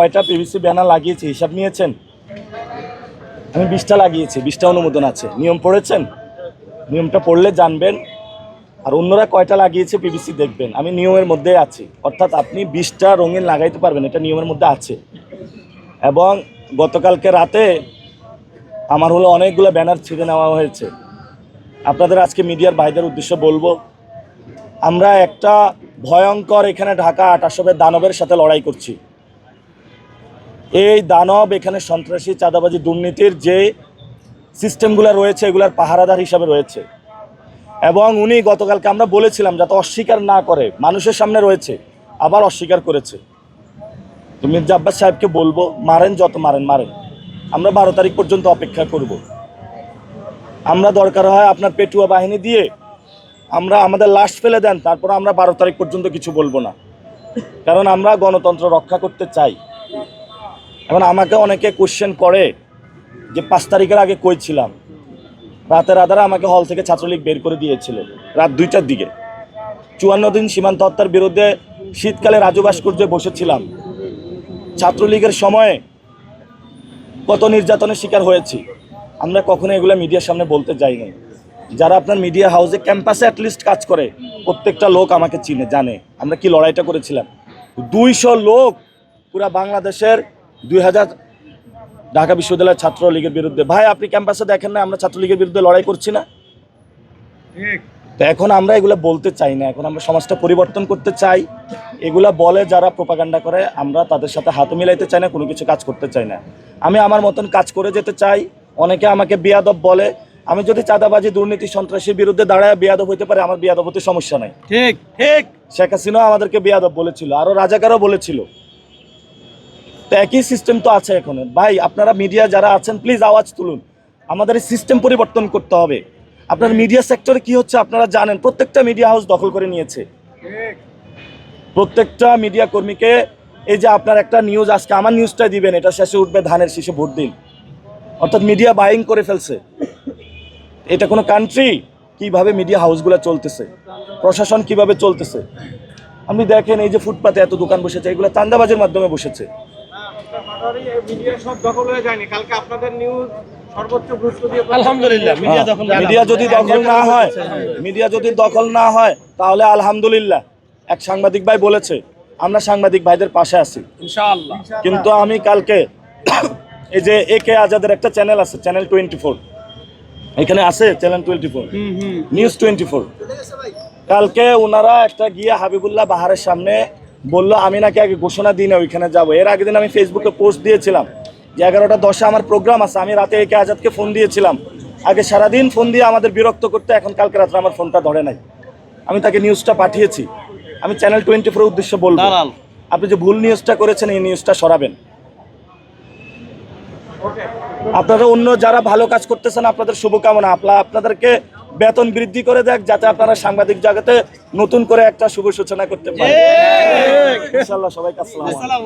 কয়টা PVC banner লাগিয়েছি, হিসাব নিয়েছেন? আমি বিশটা লাগিয়েছি, বিশটা অনুমোদন আছে। নিয়ম পড়েছেন? নিয়মটা পড়লে জানবেন। আর অন্যরা কয়টা লাগিয়েছে পিভিসি দেখবেন। আমি নিয়মের মধ্যে আছি। অর্থাৎ আপনি বিশটা রঙিন লাগাইতে পারবেন, এটা নিয়মের মধ্যে আছে। এবং গতকালকে রাতে আমার হলো অনেকগুলো ব্যানার ছিঁড়ে নেওয়া হয়েছে। আপনাদের আজকে মিডিয়ার ভাইদের উদ্দেশ্যে বলব, আমরা একটা ভয়ঙ্কর এখানে ঢাকা আটাশবের দানবের সাথে লড়াই করছি। এই দানব এখানে সন্ত্রাসী, চাঁদাবাজি, দুর্নীতির যে সিস্টেমগুলো রয়েছে, এগুলার পাহারাদার হিসাবে রয়েছে। এবং উনি গতকালকে আমরা বলেছিলাম, যাতে অস্বীকার না করে, মানুষের সামনে রয়েছে, আবার অস্বীকার করেছে। তো মির্জা আব্বাস সাহেবকে বলব, মারেন, যত মারেন মারেন। আমরা বারো তারিখ পর্যন্ত অপেক্ষা করব। আমরা দরকার হয় আপনার পেটুয়া বাহিনী দিয়ে আমরা আমাদের লাশ ফেলে দেন, তারপর আমরা বারো তারিখ পর্যন্ত কিছু বলব না। কারণ আমরা গণতন্ত্র রক্ষা করতে চাই। এখন আমাকে অনেকে কোশ্চেন করে যে, পাঁচ তারিখের আগে কইছিলাম রাতের আধারে আমাকে হল থেকে ছাত্রলীগ বের করে দিয়েছিল, রাত দুইটার দিকে। চুয়ান্ন দিন সীমান্ত হত্যার বিরুদ্ধে শীতকালে রাজু ভাস্কর্যে বসেছিলাম। ছাত্রলীগের সময়ে কত নির্যাতনের শিকার হয়েছি, আমরা কখনো এগুলো মিডিয়ার সামনে বলতে যাই নাই যারা আপনার মিডিয়া হাউসে ক্যাম্পাসে অ্যাটলিস্ট কাজ করে, প্রত্যেকটা লোক আমাকে চিনে, জানে। আমরা কি লড়াইটা করেছিলাম? দুইশো লোক পুরা বাংলাদেশের দুই হাজার ঢাকা বিশ্ববিদ্যালয়ের ছাত্রলীগের বিরুদ্ধে। ভাই আপনি ক্যাম্পাসে দেখেন না আমরা ছাত্রলীগের বিরুদ্ধে লড়াই করছি না? তো এখন আমরা এগুলো বলতে চাই না এখন আমরা সমাজটা পরিবর্তন করতে চাই। এগুলা বলে যারা প্রোপাগান্ডা করে আমরা তাদের সাথে হাত মিলাইতে চাই না কোনো কিছু কাজ করতে চাই না। আমি আমার মতন কাজ করে যেতে চাই অনেকে আমাকে বিয়াদব বলে। আমি যদি চাঁদাবাজি দুর্নীতি সন্ত্রাসীর বিরুদ্ধে দাঁড়ায় বিয়াদব হইতে পারে আমার বিয়াদব হতে সমস্যা নাই। ঠিক ঠিক। শেখ হাসিনাও আমাদেরকে বিয়াদব বলেছিল আরও রাজাকারও বলেছিল। তো একই সিস্টেম তো আছে এখন। ভাই, আপনারা মিডিয়া যারা আছেন প্লিজ আওয়াজ তুলুন। আমাদের সিস্টেম পরিবর্তন করতে হবে। আপনার মিডিয়া সেক্টরে কি হচ্ছে আপনারা জানেন? প্রত্যেকটা মিডিয়া হাউস দখল করে নিয়েছে। প্রত্যেকটা মিডিয়া কর্মীকে এই যে আপনার একটা নিউজ আজকে আমার নিউজটা দিবেন, এটা শেষে উঠবে ধানের শেষে ভোট দিন। অর্থাৎ মিডিয়া বাইং করে ফেলছে। এটা কোনো কান্ট্রি কীভাবে মিডিয়া হাউসগুলো চলতেছে? প্রশাসন কীভাবে চলতেছে? আপনি দেখেন, এই যে ফুটপাতে এত দোকান বসেছে, এগুলো চান্দাবাজের মাধ্যমে বসেছে। মিডিয়া সব দখল হয়ে যায়নি। কালকে আপনাদের নিউজ সর্বোচ্চ গুরুত্ব দিয়ে আলহামদুলিল্লাহ মিডিয়া যদি দখল না হয় মিডিয়া যদি দখল না হয় তাহলে আলহামদুলিল্লাহ এক সাংবাদিক ভাই বলেছে আমরা সাংবাদিক ভাইদের পাশে আছি। ইনশাআল্লাহ। কিন্তু আমি কালকে এই যে এ কে আজাদের একটা চ্যানেল আছে চ্যানেল টোয়েন্টি ফোর এখানে আছে channel twenty four news twenty four কালকে ওনারা একটা গিয়ে হাবিবুল্লাহ বাহারের সামনে বলল আমি নাকি আগে ঘোষণা দিই না ওইখানে যাব। এর আগের দিন আমি ফেসবুকে পোস্ট দিয়েছিলাম যে এগারোটা দশে আমার প্রোগ্রাম আছে আমি রাতে একে আজাদকে ফোন দিয়েছিলাম। আগে সারাদিন ফোন দিয়ে আমাদের বিরক্ত করতে এখন কালকে রাত্রে আমার ফোনটা ধরে নাই। আমি তাকে নিউজটা পাঠিয়েছি। আমি চ্যানেল টোয়েন্টি ফোর উদ্দেশ্যে বলব। আপনি যে ভুল নিউজটা করেছেন এই নিউজটা সরাবেন। আপনারা অন্য যারা ভালো কাজ করতেছেন আপনাদের শুভকামনা। আপনারা আপনাদেরকে বেতন বৃদ্ধি করে দেখ যাতে আপনারা সাংবাদিক জগতে নতুন করে একটা শুভ সূচনা করতে পারেন। ইনশাল্লাহ সবাইকে আসসালাম